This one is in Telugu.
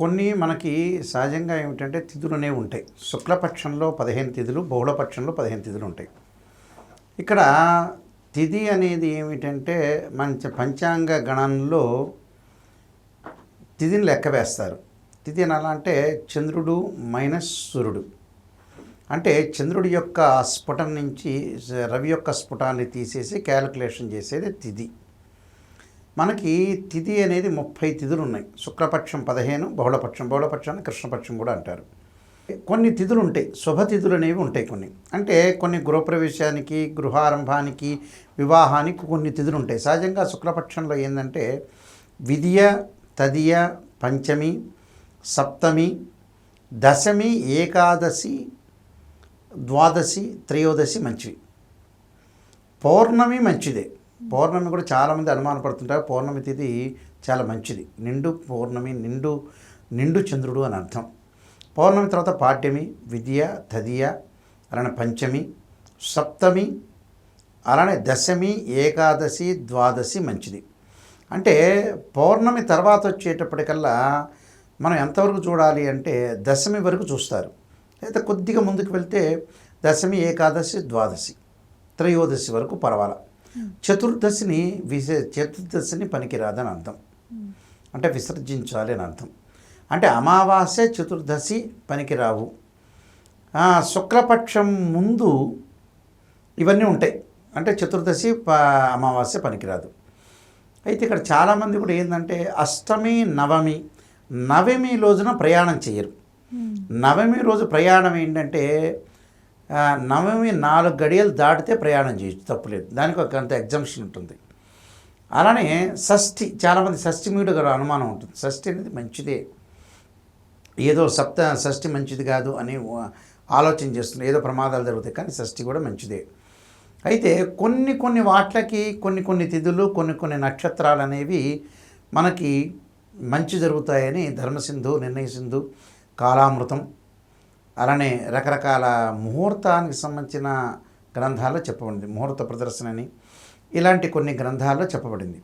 కొన్ని మనకి సహజంగా ఏమిటంటే తిథులునే ఉంటాయి. శుక్లపక్షంలో పదిహేను తిథులు బహుళపక్షంలో పదిహేను తిథులు ఉంటాయి. ఇక్కడ తిథి అనేది ఏమిటంటే మంచి పంచాంగ గణంలో తిథిని లెక్క వేస్తారు. తిథి అని ఎలా అంటే చంద్రుడు మైనస్ సూర్యుడు. అంటే చంద్రుడి యొక్క స్ఫుటం నుంచి రవి యొక్క స్ఫుటాన్ని తీసేసి క్యాలిక్యులేషన్ చేసేది తిథి. మనకి తిథి అనేది ముప్పై తిథులు ఉన్నాయి శుక్లపక్షం పదిహేను బహుళపక్షం బహుళపక్షాన్ని కృష్ణపక్షం కూడా అంటారు. కొన్ని తిథులు ఉంటాయి శుభతిథులు అనేవి ఉంటాయి కొన్ని. అంటే కొన్ని గృహప్రవేశానికి గృహారంభానికి వివాహానికి కొన్ని తిథులు ఉంటాయి సహజంగా శుక్లపక్షంలో ఏంటంటే విద్య తదియ పంచమి సప్తమి దశమి ఏకాదశి ద్వాదశి త్రయోదశి మంచివి. పౌర్ణమి మంచిదే. పౌర్ణమి కూడా చాలామంది అనుమానపడుతుంటారు పౌర్ణమి తిథి చాలా మంచిది. నిండు పౌర్ణమి నిండు నిండు చంద్రుడు అని అర్థం. పౌర్ణమి తర్వాత పాఠ్యమి విద్య తదియ అలానే పంచమి సప్తమి అలానే దశమి ఏకాదశి ద్వాదశి మంచిది. అంటే పౌర్ణమి తర్వాత వచ్చేటప్పటికల్లా మనం ఎంతవరకు చూడాలి అంటే దశమి వరకు చూస్తారు. అయితే కొద్దిగా ముందుకు వెళ్తే దశమి ఏకాదశి ద్వాదశి త్రయోదశి వరకు పర్వాల. చతుర్దశిని విసే చతుర్దశిని పనికిరాదని అర్థం. అంటే విసర్జించాలి అని అర్థం. అంటే అమావాస్య చతుర్దశి పనికిరావు. శుక్లపక్షం ముందు ఇవన్నీ ఉంటాయి. అంటే చతుర్దశి అమావాస్య పనికిరాదు. అయితే ఇక్కడ చాలామంది కూడా ఏంటంటే అష్టమి నవమి. నవమి రోజున ప్రయాణం చేయరు. నవమి రోజు ప్రయాణం ఏంటంటే నవమి నాలుగు గడియలు దాటితే ప్రయాణం చేయొచ్చు తప్పులేదు. దానికి ఒక అంత ఎగ్జామ్షన్ ఉంటుంది. అలానే షష్ఠి చాలామంది షష్ఠి మీద కూడా అనుమానం ఉంటుంది. షష్ఠి అనేది మంచిదే. ఏదో సప్త షష్ఠి మంచిది కాదు అని ఆలోచన చేస్తుంది. ఏదో ప్రమాదాలు జరుగుతాయి కానీ షష్ఠి కూడా మంచిదే. అయితే కొన్ని కొన్ని వాట్లకి కొన్ని కొన్ని తిథులు కొన్ని కొన్ని నక్షత్రాలు అనేవి మనకి మంచి జరుగుతాయని ధర్మసింధు నిర్ణయసింధు కాలామృతం అలానే రకరకాల ముహూర్తానికి సంబంధించిన గ్రంథాల్లో చెప్పబడింది. ముహూర్త ప్రదర్శన అని ఇలాంటి కొన్ని గ్రంథాల్లో చెప్పబడింది.